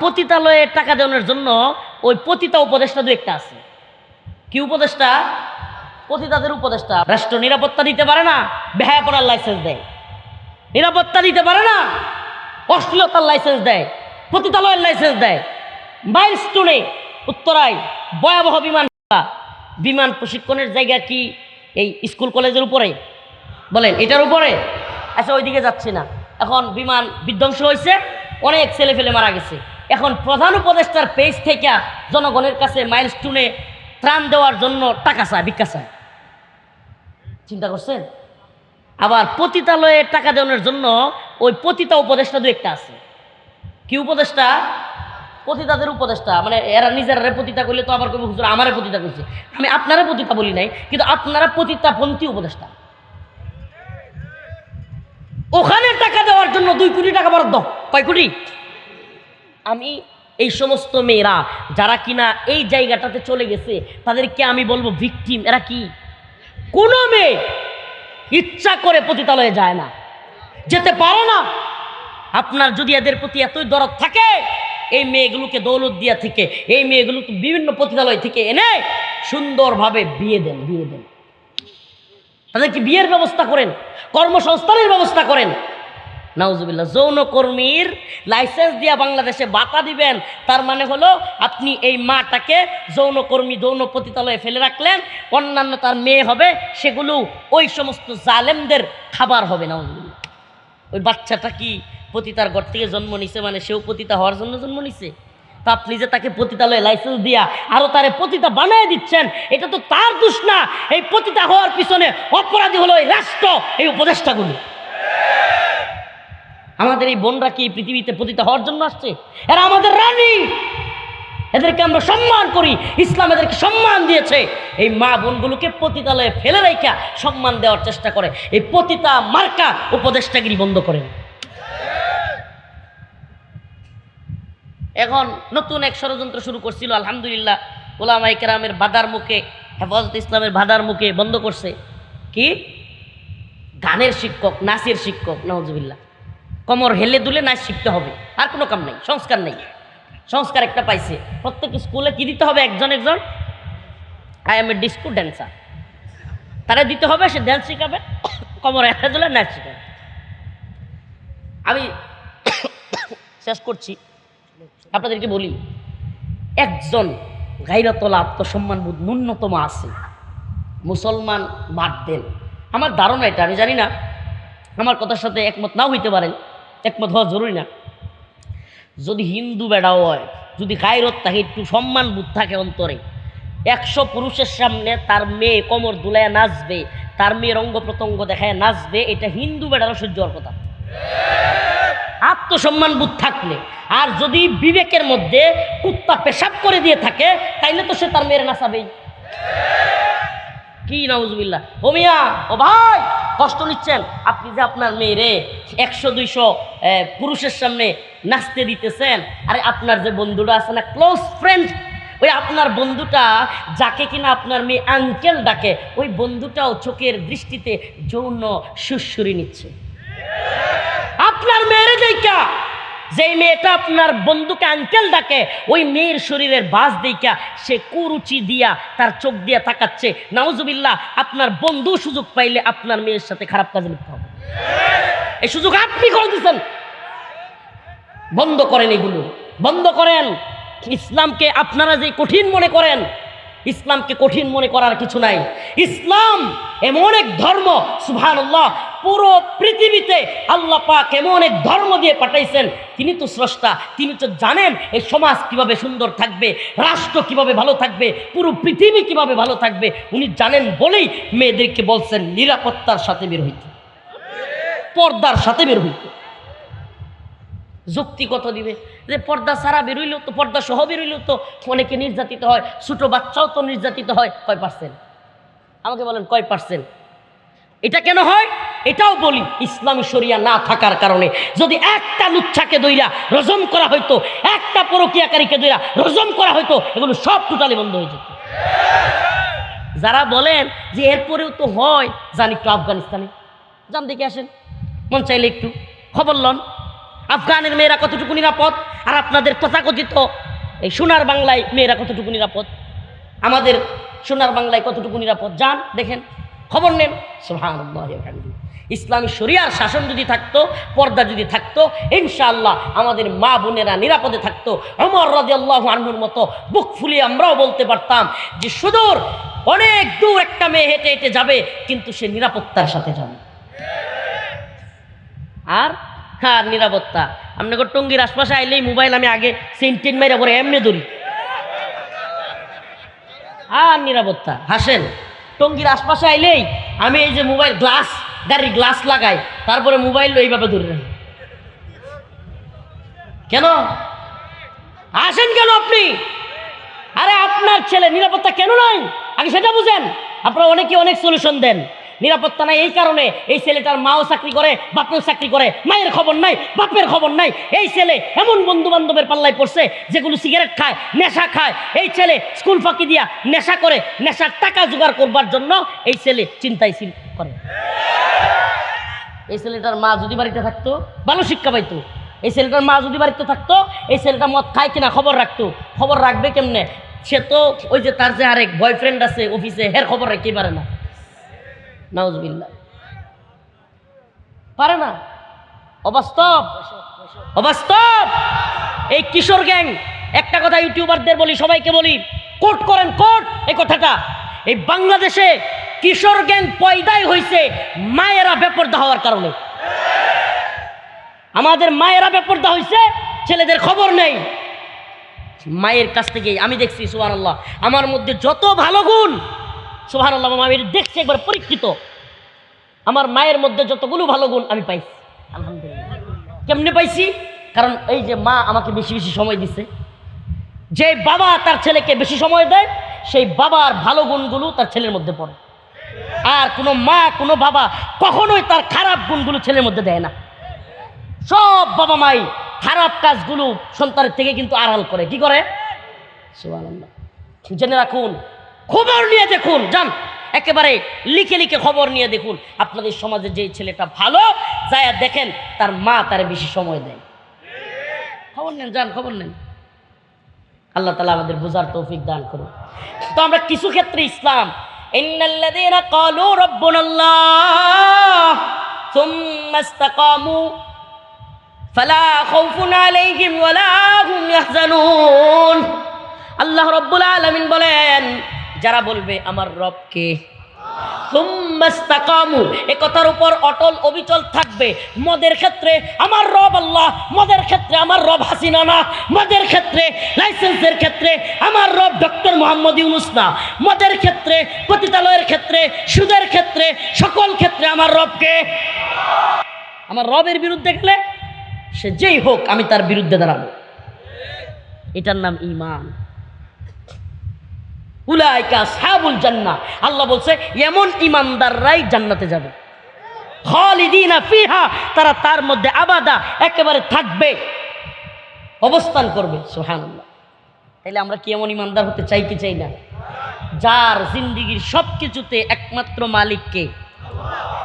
পতিতালয়ে টাকা দেওয়ার জন্য ওই পতিতা উপদেষ্টা দু একটা আছে। কি উপদেষ্টা? পতিতাদের উপদেষ্টা। রাষ্ট্র নিরাপত্তা দিতে পারে না বেহায়া পড়ার লাইসেন্স দেয়। নিরাপত্তা দিতে পারে না, অশ্লীলতার লাইসেন্স দেয়, পতিতালয়ের লাইসেন্স দেয়। মাইলস্টোনে উত্তরায় ভয়াবহ বিমান। বিমান প্রশিক্ষণের জায়গা কি এই স্কুল কলেজের উপরে? বলেন, এটার উপরে? আচ্ছা ওইদিকে যাচ্ছি না। এখন বিমান বিধ্বংস হয়েছে, অনেক ছেলে ফেলে মারা গেছে। এখন প্রধান উপদেষ্টার পেজ থেকে জনগণের কাছে মাইলস্টোনে ত্রাণ দেওয়ার জন্য টাকা চায়, ভিক্ষা চায়। চিন্তা করছেন? আবার পতিতালয়ে টাকা দেওয়ার জন্য ওই পতিতা উপদেষ্টা দু একটা আছে। কি উপদেষ্টা? পতিতাদের উপদেষ্টা। মানে এরা নিজেরা পতিতা করলে তো আবার হুজুর, আমারে পতিতা করছে। আমি আপনারা পতিতা বলি নাই, কিন্তু আপনারা পতিতা পন্থী উপদেষ্টা। ওখানে টাকা দেওয়ার জন্য দুই কোটি টাকা বরাদ্দ। কয় কোটি? আমি এই সমস্ত মেয়েরা যারা কিনা এই জায়গাটাতে চলে গেছে, তাদেরকে আমি বলব ভিকটিম এরা কি? কোনো মেয়ে ইচ্ছা করে পতিতালয়ে যায় না। যেতে পারে না। আপনার যদি এদের প্রতি এতই দরদ থাকে, এই মেয়েগুলোকে দৌলত দিয়া থেকে, এই মেয়েগুলোকে বিভিন্ন পতিতালয় থেকে এনে সুন্দরভাবে বিয়ে দেন বিয়ে দেন। তাদেরকে বিয়ের ব্যবস্থা করেন, কর্মসংস্থানের ব্যবস্থা করেন। নাউজুবিল্লাহ, যৌনকর্মীর লাইসেন্স দিয়া বাংলাদেশে বাতা দিবেন। তার মানে হলো, আপনি এই মাটাকে যৌনকর্মী যৌন পতিতালয়ে ফেলে রাখলেন, অন্যান্য তার মেয়ে হবে, সেগুলো ওই সমস্ত জালেমদের খাবার হবে, নাউজুবিল্লাহ। ওই বাচ্চাটা কি পতিতার ঘর থেকে জন্ম নিছে মানে সেও পতিতা হওয়ার জন্য জন্ম নিছে? তা আপনি যে তাকে পতিতালয়ে লাইসেন্স দিয়া আরও তারে পতিতা বানিয়ে দিচ্ছেন, এটা তো তার দোষ না। এই পতিতা হওয়ার পিছনে অপরাধী হলো এই রাষ্ট্র, এই উপদেষ্টাগুলো। আমাদের এই বোনরা কি পৃথিবীতে পতিতা হওয়ার জন্য আসছে? এরা আমাদের রানী। এদেরকে আমরা সম্মান করি। ইসলাম এদেরকে সম্মান দিয়েছে। এই মা বোনগুলোকে পতিতালয়ে ফেলে রেখা সম্মান দেওয়ার চেষ্টা করে। এই পতিতা মার্কা উপদেষ্টাগিরি বন্ধ করেন। এখন নতুন এক ষড়যন্ত্র শুরু করছিল। আলহামদুলিল্লাহ ওলামাই কেরামের বাধার মুখে, হেফাজত ইসলামের বাধার মুখে বন্ধ করছে। কি? গানের শিক্ষক, নাচের শিক্ষক নওয়াজবিল্লা কমর হেলে দুলে নাচ শিখতে হবে। আর কোনো কাম নেই, সংস্কার নেই। সংস্কার একটা পাইছে। প্রত্যেক স্কুলে কি দিতে হবে একজন একজন? I am a disco dancer তারা দিতে হবে, সে ড্যান্স শিখাবে। কমর হেলে দুলে নাচ শিখাবে। আমি শেষ করছি। আপনাদেরকে বলি, একজন গাইরতলা আত্মসম্মানবোধ ন্যূনতম আছে। মুসলমান বাদ দেন। আমার ধারণা এটা, আমি জানি না। আমার কথার সাথে একমত নাও হইতে পারেন। একমত হওয়া জরুরি না। যদি হিন্দু বেড়াও হয়, যদি গাইরত থাকে, একটু সম্মান বোধ থাকে অন্তরে। একশো পুরুষের সামনে তার মেয়ে কোমর দুলায় নাচবে, তার মেয়ের অঙ্গ প্রত্যঙ্গ দেখায় নাচবে, এটা হিন্দু বেড়ারও সহ্য হওয়ার কথা। আত্মসম্মান বোধ থাকলে, আর যদি বিবেকের মধ্যে কুত্তা পেশাব করে দিয়ে থাকে, তাইলে তো সে তার মেয়ের নাচাবেই। কি নাউজবিল্লা ও মিয়া, ও ভাই! কষ্ট নিচ্ছেন? আপনি যে আপনার মেয়েরে একশো, দুইশো পুরুষের সামনে নাচতে দিতেছেন, আরে আপনার যে বন্ধুটা আছে না ক্লোজ ফ্রেন্ড ওই আপনার বন্ধুটা যাকে কিনা আপনার মেয়ে আঙ্কেল ডাকে, ওই বন্ধুটাও চোখের দৃষ্টিতে যৌন সুসুরি নিচ্ছে। আপনার মেয়েরে দেখা যেই মেয়েটা আপনার বন্ধুকে আঙ্কেল ডাকে, ওই মেয়ের শরীরের বাস দেখা সে কুরুচি দিয়া তার চোখ দিয়া তাকাচ্ছে। নাউজুবিল্লাহ, আপনার বন্ধু সুযোগ পাইলে আপনার মেয়ের সাথে খারাপ কাজে লিপ্ত হবে। এই সুযোগ আপনি করে দিচ্ছেন বন্ধ করেন এগুলো। বন্ধ করেন। ইসলামকে আপনারা যে কঠিন মনে করেন, ইসলামকে কঠিন মনে করার কিছু নাই। ইসলাম এমন এক ধর্ম, সুবহানাল্লাহ, পুরো পৃথিবীতে আল্লাহ পাক এমন এক ধর্ম দিয়ে পাঠাইছেন। তিনি তো স্রষ্টা, তিনি তো জানেন এই সমাজ কীভাবে সুন্দর থাকবে, রাষ্ট্র কীভাবে ভালো থাকবে, পুরো পৃথিবী কীভাবে ভালো থাকবে, উনি জানেন বলেই মেয়েদেরকে বলছেন, নিরাপত্তার সাথে বের হইতে। পর্দার সাথে বের হইতে। যুক্তি কত দিবে? যে পর্দা সারা বেরোইলেও তো, পর্দা সহ বেরোইলেও তো, অনেকে নির্যাতিত হয়, ছোট বাচ্চাও তো নির্যাতিত হয়, কয় পার্সেন্ট? আমাকে বলেন কয় পার্সেন্ট এটা কেন হয়? এটাও বলি, ইসলামী শরিয়া না থাকার কারণে। যদি একটা লুচ্ছাকে দইরা রজম করা হইতো, একটা পরকিয়াকারীকে দইরা রজম করা হইতো, এগুলো সব টোটালি বন্ধ হয়ে যেত। যারা বলেন যে এরপরেও তো হয় জানি একটু আফগানিস্তানে। যান দেখে আসেন, মন চাইলে একটু খবর লন। আফগানের মেয়েরা কতটুকু নিরাপদ? আর আপনাদের তথাকথিত এই সোনার বাংলায় মেয়েরা কতটুকু নিরাপদ? আমাদের সোনার বাংলায় কতটুকু নিরাপদ? যান, দেখেন। খবর নেন। ওয়া ইসলামী শরিয়ার শাসন যদি থাকতো, পর্দা যদি থাকতো, ইনশাআল্লাহ আমাদের মা বোনেরা নিরাপদে থাকতো। অমর আল্লাহ আনহুর মতো বুক ফুলিয়ে আমরাও বলতে পারতাম যে সুদূর অনেক দূর একটা মেয়ে হেঁটে হেঁটে যাবে, কিন্তু সে নিরাপত্তার সাথে যাবে। আর? হ্যাঁ নিরাপত্তা। আপনাকে টঙ্গির আশপাশে আইলেই মোবাইল আমি আগে সেন্টেন মেরে পরে এমনি ধরি। আর নিরাপত্তা। হাসেন টঙ্গির আশপাশে আইলেই আমি এই যে মোবাইল গ্লাস, গাড়ির গ্লাস লাগাই, তারপরে মোবাইল এইভাবে ধরে রাখি। কেন? আসেন কেন আপনি? আরে আপনার ছেলে নিরাপত্তা কেন নয় আগে সেটা বুঝেন। আপনারা অনেকে অনেক সলিউশন দেন। নিরাপত্তা নাই এই কারণে এই ছেলেটার মাও চাকরি করে, বাপেও চাকরি করে। মায়ের খবর নাই, বাপের খবর নাই। এই ছেলে এমন বন্ধু বান্ধবের পাল্লায় পড়ছে, যেগুলো সিগারেট খায়, নেশা খায়। এই ছেলে স্কুল ফাঁকি দিয়া নেশা করে, নেশার টাকা জোগাড় করবার জন্য এই ছেলে চিন্তায় চিন করে। এই ছেলেটার মা যদি বাড়িতে থাকতো, ভালো শিক্ষা পাইতো। এই ছেলেটার মা যদি বাড়িতে থাকতো, এই ছেলেটা মদ খায় কিনা খবর রাখতো। খবর রাখবে কেমনে? সে তো ওই যে তার যে আরেক বয়ফ্রেন্ড আছে অফিসে হের খবর রাখতে পারে না। নাউজবিল্লা পারে না? অবাস্তব। অবাস্তব! এই কিশোর গ্যাং, একটা কথা ইউটিউবারদের বলি, সবাইকে বলি, কোট করেন, কোট! এই কথাটা, এই বাংলাদেশে কিশোর গ্যাং পয়দাই হয়েছে মায়েরা বেপর্দা হওয়ার কারণে। আমাদের মায়েরা বেপর্দা হয়েছে ছেলেদের খবর নেই। মায়ের কাছ থেকে আমি দেখছি সুহান আল্লাহ আমার মধ্যে যত ভালো গুণ সুহান আল্লাহ মামা, আমি দেখছি একবার পরীক্ষিত। আমার মায়ের মধ্যে যতগুলো ভালো গুণ আমি পাইছি, আলহামদুলিল্লাহ। কেমনে পাইছি? কারণ এই যে মা আমাকে বেশি বেশি সময় দিছে। যে বাবা তার ছেলেকে বেশি সময় দেয়, সেই বাবার ভালো গুণগুলো তার ছেলের মধ্যে পড়ে। আর কোনো মা, কোনো বাবা কখনোই তার খারাপ গুণগুলো ছেলের মধ্যে দেয় না। সব বাবা মাই খারাপ কাজগুলো সন্তানের থেকে কিন্তু আড়াল করে। কি করে। জেনে রাখুন খবর নিয়ে দেখুন, যান। একেবারে লিখে লিখে খবর নিয়ে দেখুন। আপনাদের সমাজে যে ছেলেটা ভালো, যায় দেখেন তার মা তার বেশি সময় দেয়। খবর নেন, যান, খবর নেন। আল্লাহ তালা আমাদের বোঝার তৌফিক দান করুন। তো আমরা কিছু ক্ষেত্রে ইসলাম। আল্লাহ রব্বুল আলামিন বলেন যারা বলবে, আমার রবকে সুম্মাস্তাকামু, এ কথার উপর অটল অবিচল থাকবে। মদের ক্ষেত্রে, আমার রব আল্লাহ। মদের ক্ষেত্রে, আমার রব হাসিনা না। মদের ক্ষেত্রে, লাইসেন্সের ক্ষেত্রে, আমার রব ডক্টর মোহাম্মদ ইউনুস মদের ক্ষেত্রে, পতিতালয়ের ক্ষেত্রে, সুদের ক্ষেত্রে, সকল ক্ষেত্রে আমার রবকে আমার রবের বিরুদ্ধে গেলে সে যেই হোক, আমি তার বিরুদ্ধে দাঁড়াবো। এটার নাম ইমান উলাইকা সাবুল জান্না আল্লাহ বলছে, এমন ইমানদাররাই জান্নাতে যাবে। খালিদিনা ফিহা, তারা তার মধ্যে আবাদা একেবারে থাকবে, অবস্থান করবে সোহানুল্লাহ তাইলে আমরা কি এমন ইমানদার হতে চাই কি চাই না? যার জিন্দিগির সব কিছুতে একমাত্র মালিককে